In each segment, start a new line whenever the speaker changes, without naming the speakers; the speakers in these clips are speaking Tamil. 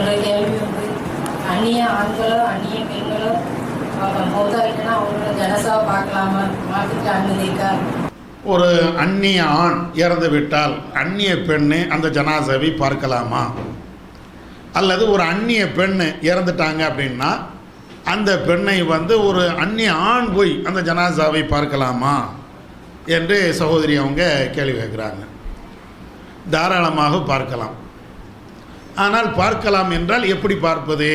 என்னோட கேள்வி வந்து அந்நிய ஆண்களோ அந்நிய பெண்களோ அவங்க மௌத்தாயிட்டனா அவங்களோட ஜனசாவை பார்க்கலாமா? மாற்றுக்கு அனுமதி இருக்கா?
ஒரு அந்நிய ஆண் இறந்து விட்டால் அந்நிய பெண்ணு அந்த ஜனாசாவை பார்க்கலாமா? அல்லது ஒரு அந்நிய பெண்ணு இறந்துட்டாங்க அப்படின்னா அந்த பெண்ணை வந்து ஒரு அந்நிய ஆண் போய் அந்த ஜனாசாவை பார்க்கலாமா? என்று சகோதரி அவங்க கேள்வி கேட்குறாங்க. தாராளமாக பார்க்கலாம். ஆனால் பார்க்கலாம் என்றால் எப்படி பார்ப்பது?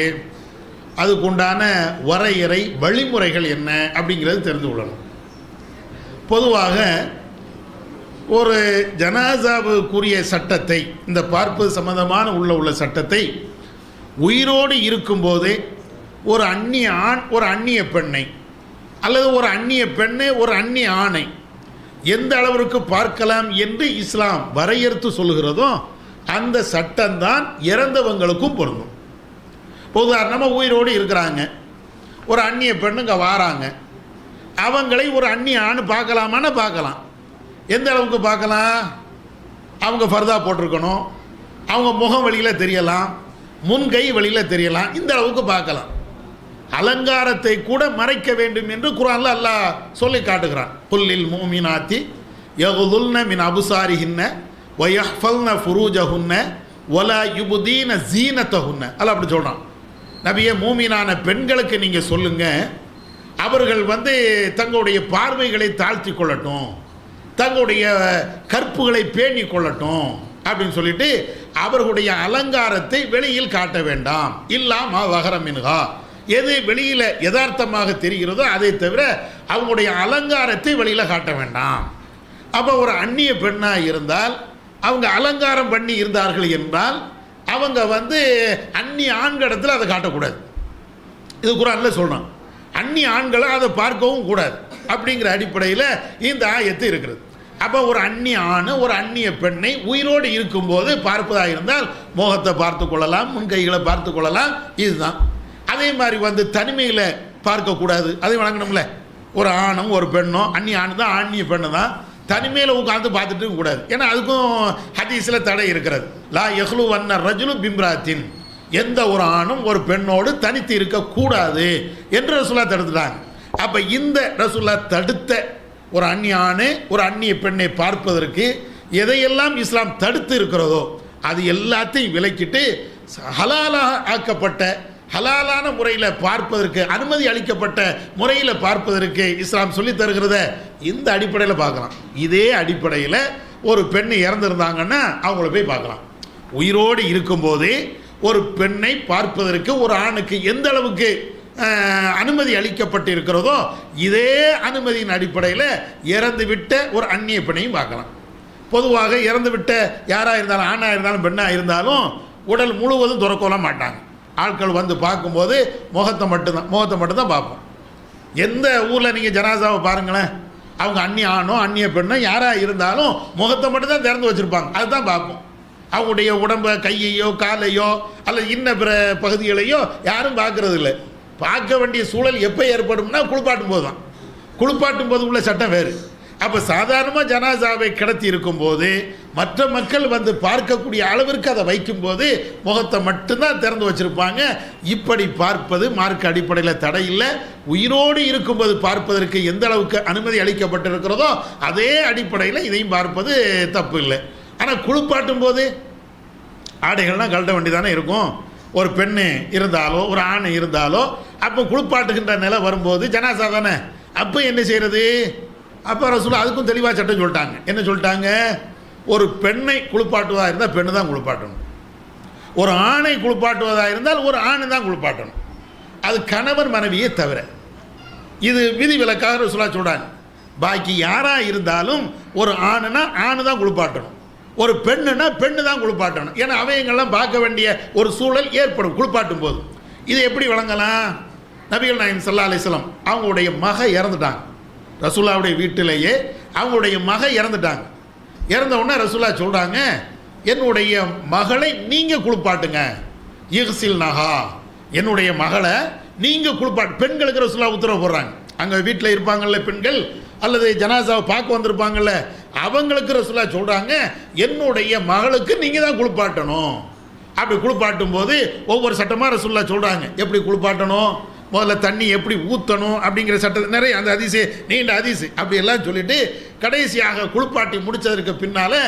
அதுக்குண்டான வரையறை வழிமுறைகள் என்ன? அப்படிங்கிறது தெரிந்து கொள்ளணும். பொதுவாக ஒரு ஜனாசாவுக்குரிய சட்டத்தை இந்த பார்ப்பது சம்பந்தமான உள்ள உள்ள சட்டத்தை உயிரோடு இருக்கும்போதே ஒரு அந்நிய ஆண் ஒரு அந்நிய பெண்ணை அல்லது ஒரு அந்நிய பெண்ணை ஒரு அந்நிய ஆணை எந்த அளவிற்கு பார்க்கலாம் என்று இஸ்லாம் வரையறுத்து சொல்லுகிறதோ அந்த சட்டம்தான் இறந்தவங்களுக்கும் பொருந்தும். இப்போ உதாரணமாக உயிரோடு இருக்கிறாங்க. ஒரு அந்நிய பெண்ணுங்க வாராங்க. அவங்களை ஒரு அந்நிய ஆண் பார்க்கலாமான்னு பார்க்கலாம். எந்த அளவுக்கு பார்க்கலாம்? அவங்க ஃபர்தா போட்டிருக்கணும். அவங்க முகம் வழியில் தெரியலாம். முன்கை வழியில் தெரியலாம். இந்த அளவுக்கு பார்க்கலாம். அலங்காரத்தை கூட மறைக்க வேண்டும் என்று குரான்ல அல்லாஹ் சொல்லி காட்டுகிறான். புல்லில் மூமினாத்தி யகுதுல்ன மின் அபுசாரிகின்ன வயஹ்ஃபல்ன ஃபுரூஜஹுன்ன ஒலா யுபுதீன ஜீனத்தஹுன்ன. அல்ல அப்படி சொல்கிறான் நபியே மூமினான பெண்களுக்கு நீங்கள் சொல்லுங்கள் அவர்கள் வந்து தங்களுடைய பார்வைகளை தாழ்த்தி கொள்ளட்டும். தங்களுடைய கற்புகளை பேணி கொள்ளட்டும். அப்படின்னு சொல்லிட்டு அவர்களுடைய அலங்காரத்தை வெளியில் காட்ட வேண்டாம். இல்லாம வகரமின்கா எது வெளியில் யதார்த்தமாக தெரிகிறதோ அதை தவிர அவங்களுடைய அலங்காரத்தை வெளியில் காட்ட வேண்டாம். அப்போ ஒரு அந்நிய பெண்ணாக இருந்தால் அவங்க அலங்காரம் பண்ணி இருந்தார்கள் என்றால் அவங்க வந்து அந்நிய ஆண்களிடத்தில் அதை காட்டக்கூடாது. இது குரான்ல சொல்கிறான் அந்நிய ஆண்களை அதை பார்க்கவும் கூடாது. அப்படிங்கிற அடிப்படையில் இந்த ஆயத்து இருக்கிறது அப்போ ஒரு அந்நிய ஆண் ஒரு அந்நிய பெண்ணை உயிரோடு இருக்கும்போது பார்ப்பதாக இருந்தால் முகத்தை பார்த்து கொள்ளலாம் முன்கைகளை பார்த்து கொள்ளலாம். இதுதான். அதே மாதிரி வந்து தனிமையில் பார்க்கக்கூடாது. அதை வழங்கணும்ல ஒரு ஆணும் ஒரு பெண்ணும் அந்நிய ஆண் தான் ஆண்ணிய பெண்ணு தான் தனிமையில் உட்காந்து பார்த்துட்டு கூடாது. ஏன்னா அதுக்கும் ஹதீஸில் தடை இருக்கிறது. லா எஹ்லு வண்ண ரஜுலு பிம்ராத்தின். எந்த ஒரு ஆணும் ஒரு பெண்ணோடு தனித்து இருக்கக்கூடாது என்று ரசுல்லா தடுத்துட்டாங்க. அப்போ இந்த ரசுல்லா தடுத்த ஒரு அந்நிய ஆணு ஒரு அந்நிய பெண்ணை பார்ப்பதற்கு எதையெல்லாம் இஸ்லாம் தடுத்து இருக்கிறதோ அது எல்லாத்தையும் விலக்கிட்டு ஹலாலாக ஆக்கப்பட்ட ஹலாலான முறையில் பார்ப்பதற்கு அனுமதி அளிக்கப்பட்ட முறையில் பார்ப்பதற்கு இஸ்லாம் சொல்லி தருகிறத இந்த அடிப்படையில் பார்க்கலாம். இதே அடிப்படையில் ஒரு பெண் இறந்துருந்தாங்கன்னா அவங்கள போய் பார்க்கலாம். உயிரோடு இருக்கும்போது ஒரு பெண்ணை பார்ப்பதற்கு ஒரு ஆணுக்கு எந்த அளவுக்கு அனுமதி அளிக்கப்பட்டு இருக்கிறதோ இதே அனுமதியின் அடிப்படையில் இறந்துவிட்ட ஒரு அந்நிய பெண்ணையும் பார்க்கலாம். பொதுவாக இறந்துவிட்ட யாராக இருந்தாலும் ஆணாக இருந்தாலும் பெண்ணாக இருந்தாலும் உடல் முழுவதும் துறக்கலாம் மாட்டாங்க. ஆட்கள் வந்து பார்க்கும்போது முகத்தை மட்டும்தான் முகத்தை மட்டும்தான் பார்ப்போம். எந்த ஊரில் நீங்கள் ஜனாசாவை பாருங்களேன். அவங்க அந்நிய ஆணோ அந்நிய பெண்ணோ யாராக இருந்தாலும் முகத்தை மட்டும்தான் திறந்து வச்சுருப்பாங்க. அதுதான் பார்ப்போம். அவங்களுடைய உடம்பை கையையோ காலையோ அல்லது இன்ன பிற பகுதிகளையோ யாரும் பார்க்குறது இல்லை பார்க்க வேண்டிய சூழல் எப்போ ஏற்படும்னா குளிப்பாட்டும் போது தான் குளிப்பாட்டும் போது உள்ள சட்டம் வேறு. அப்போ சாதாரணமாக ஜனாசாவை கிடத்தி இருக்கும்போது மற்ற மக்கள் வந்து பார்க்கக்கூடிய அளவிற்கு அதை வைக்கும்போது முகத்தை மட்டும்தான் திறந்து வச்சுருப்பாங்க. இப்படி பார்ப்பது மார்க் அடிப்படையில் தடை இல்லை. உயிரோடு இருக்கும்போது பார்ப்பதற்கு எந்த அளவுக்கு அனுமதி அளிக்கப்பட்டிருக்கிறதோ அதே அடிப்படையில் இதையும் பார்ப்பது தப்பு இல்லை. ஆனால் குளிப்பாட்டும் போது ஆடைகள்லாம் கழட்ட வேண்டியதானே இருக்கும். ஒரு பெண்ணு இருந்தாலோ ஒரு ஆண் இருந்தாலோ அப்போ குளிப்பாட்டுகின்ற நிலை வரும்போது ஜனாசா தானே? அப்போ என்ன செய்கிறது அப்போ ரசூலா அதுக்கும் தெளிவாக சட்டம் சொல்லிட்டாங்க. என்ன சொல்லிட்டாங்க? ஒரு பெண்ணை குளிப்பாட்டுவதாக இருந்தால் பெண்ணு தான் குளிப்பாட்டணும். ஒரு ஆணை குளிப்பாட்டுவதாக இருந்தால் ஒரு ஆண் தான் குளிப்பாட்டணும். அது கணவன் மனைவியே தவிர. இது விதி விலக்காக ரசூலா சொல்கிறாங்க பாக்கி யாராக இருந்தாலும் ஒரு ஆணுனா ஆணு தான் குளிப்பாட்டணும். ஒரு பெண்ணுனா பெண்ணு தான் குளிப்பாட்டணும். ஏன்னா அவையங்கள்லாம் பார்க்க வேண்டிய ஒரு சூழல் ஏற்படும் குளிப்பாட்டும் போது. இது எப்படி வழங்கலாம்? நபிகள் நாயன் சல்லா அலிஸ்லாம் அவங்களுடைய மக இறந்துட்டாங்க ரசூலாவுடைய வீட்டிலேயே அவங்களுடைய மக இறந்துட்டாங்க. இறந்தவுடனே உடனே ரசூலா சொல்கிறாங்க என்னுடைய மகளை நீங்கள் குளிப்பாட்டுங்க. இஹ்சில் நகா என்னுடைய மகளை நீங்கள் குளிப்பாட்டு பெண்களுக்கு ரசூலா உத்தரவு போடுறாங்க. அங்கே வீட்டில் இருப்பாங்கல்ல பெண்கள் அல்லது ஜனாசாவை பார்க்க வந்திருப்பாங்கல்ல அவங்களுக்கு ரசூலா சொல்கிறாங்க என்னுடைய மகளுக்கு நீங்கள் தான் குளிப்பாட்டணும். அப்படி குளிப்பாட்டும் போது ஒவ்வொரு சட்டமாக ரசுல்லா சொல்கிறாங்க எப்படி குளிப்பாட்டணும்? முதல்ல தண்ணி எப்படி ஊற்றணும் அப்படிங்கிற சட்டத்தை நிறைய அந்த அதிசு நீண்ட அதிசு அப்படி எல்லாம் சொல்லிட்டு கடைசியாக குளிப்பாட்டி முடித்ததற்கு பின்னால்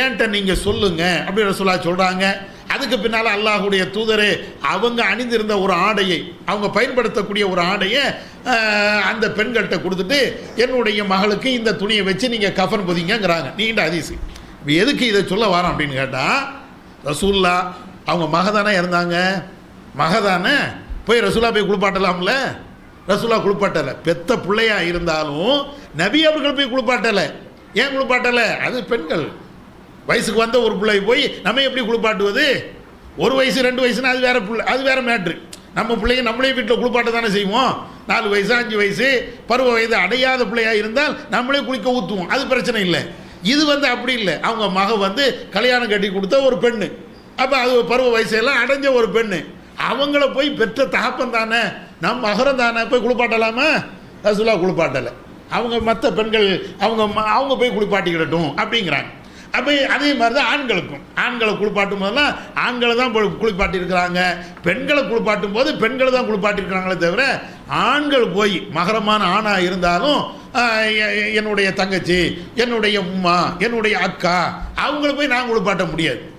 ஏன்ட்ட நீங்கள் சொல்லுங்கள் அப்படின்ற ரசுல்லா சொல்கிறாங்க அதுக்கு பின்னால் அல்லாஹுடைய தூதரே அவங்க அணிந்திருந்த ஒரு ஆடையை அவங்க பயன்படுத்தக்கூடிய ஒரு ஆடையை அந்த பெண்கள்கிட்ட கொடுத்துட்டு என்னுடைய மகளுக்கு இந்த துணியை வச்சு நீங்கள் கஃபன் பொதிங்கிறாங்க நீண்ட அதிசு இப்போ எதுக்கு இதை சொல்ல வரோம் அப்படின்னு கேட்டால் ரசூல்லா அவங்க மகதானே இருந்தாங்க மகதானே போய் ரசூலா போய் குளிப்பாட்டலாம்ல? ரசூலா குளிப்பாட்டலை. பெத்த பிள்ளையா இருந்தாலும் நபி அவர்கள் போய் குளிப்பாட்டலை. ஏன் குளிப்பாட்டலை? அது பெண்கள். வயசுக்கு வந்த ஒரு பிள்ளை போய் நம்ம எப்படி குளிப்பாட்டுவது? ஒரு வயசு ரெண்டு வயசுனா அது வேற பிள்ளை அது வேற மேட்ரு நம்ம பிள்ளைங்க நம்மளே வீட்டில் குளிப்பாட்ட தானே செய்வோம். நாலு வயசு அஞ்சு வயசு பருவ வயது அடையாத பிள்ளையாக இருந்தால் நம்மளே குளிக்க ஊற்றுவோம் அது பிரச்சனை இல்லை. இது வந்து அப்படி இல்லை. அவங்க மக வந்து கல்யாணம் கட்டி கொடுத்த ஒரு பெண்ணு. அப்போ அது பருவ வயசெல்லாம் அடைஞ்ச ஒரு பெண்ணு. அவங்கள போய் பெற்ற தகப்பன் தானே? நம் மகரம் தானே? போய் குளிப்பாட்டலாமா? ரசுல்லா குளிப்பாட்டலை. அவங்க மற்ற பெண்கள் அவங்க ம- அவங்க போய் குளிப்பாட்டிக்கிடட்டும் அப்படிங்கிறாங்க. அப்போ அதே மாதிரி தான் ஆண்களுக்கும். ஆண்களை குளிப்பாட்டும் போதெல்லாம் ஆண்களை தான் போய் குளிப்பாட்டியிருக்கிறாங்க. பெண்களை குளிப்பாட்டும் போது பெண்களை தான் குளிப்பாட்டியிருக்கிறாங்களே தவிர ஆண்கள் போய் மகரமான ஆணாக இருந்தாலும் என்னுடைய தங்கச்சி என்னுடைய உம்மா என்னுடைய அக்கா அவங்கள போய் நான் குளிப்பாட்ட முடியாது.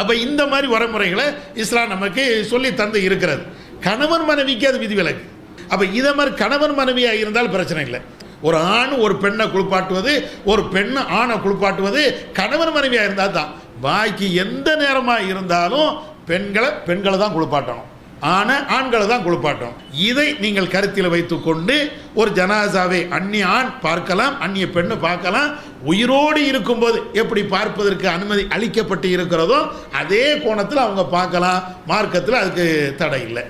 அப்போ இந்த மாதிரி வரைமுறைகளை இஸ்லாம் நமக்கு சொல்லி தந்து இருக்கிறது. கணவன் மனைவிக்கு அது விதிவிலக்கு. அப்போ இதை மாதிரி கணவன் மனைவியாக இருந்தால் பிரச்சனை இல்லை. ஒரு ஆண் ஒரு பெண்ணை குளிப்பாட்டுவது ஒரு பெண் ஆணை குளிப்பாட்டுவது கணவன் மனைவியாக இருந்தால் தான். பாக்கி எந்த நேரமாக இருந்தாலும் பெண்களை பெண்களை தான் குளிப்பாட்டணும். ஆனால் ஆண்களை தான் குளிப்பாட்டும் இதை நீங்கள் கருத்தில் வைத்துக்கொண்டு ஒரு ஜனாசாவை அந்நிய ஆண் பார்க்கலாம் அந்நிய பெண்ணு பார்க்கலாம். உயிரோடு இருக்கும்போது எப்படி பார்ப்பதற்கு அனுமதி அளிக்கப்பட்டு இருக்கிறதோ அதே கோணத்தில் அவங்க பார்க்கலாம். மார்க்கத்தில் அதுக்கு தடை இல்லை.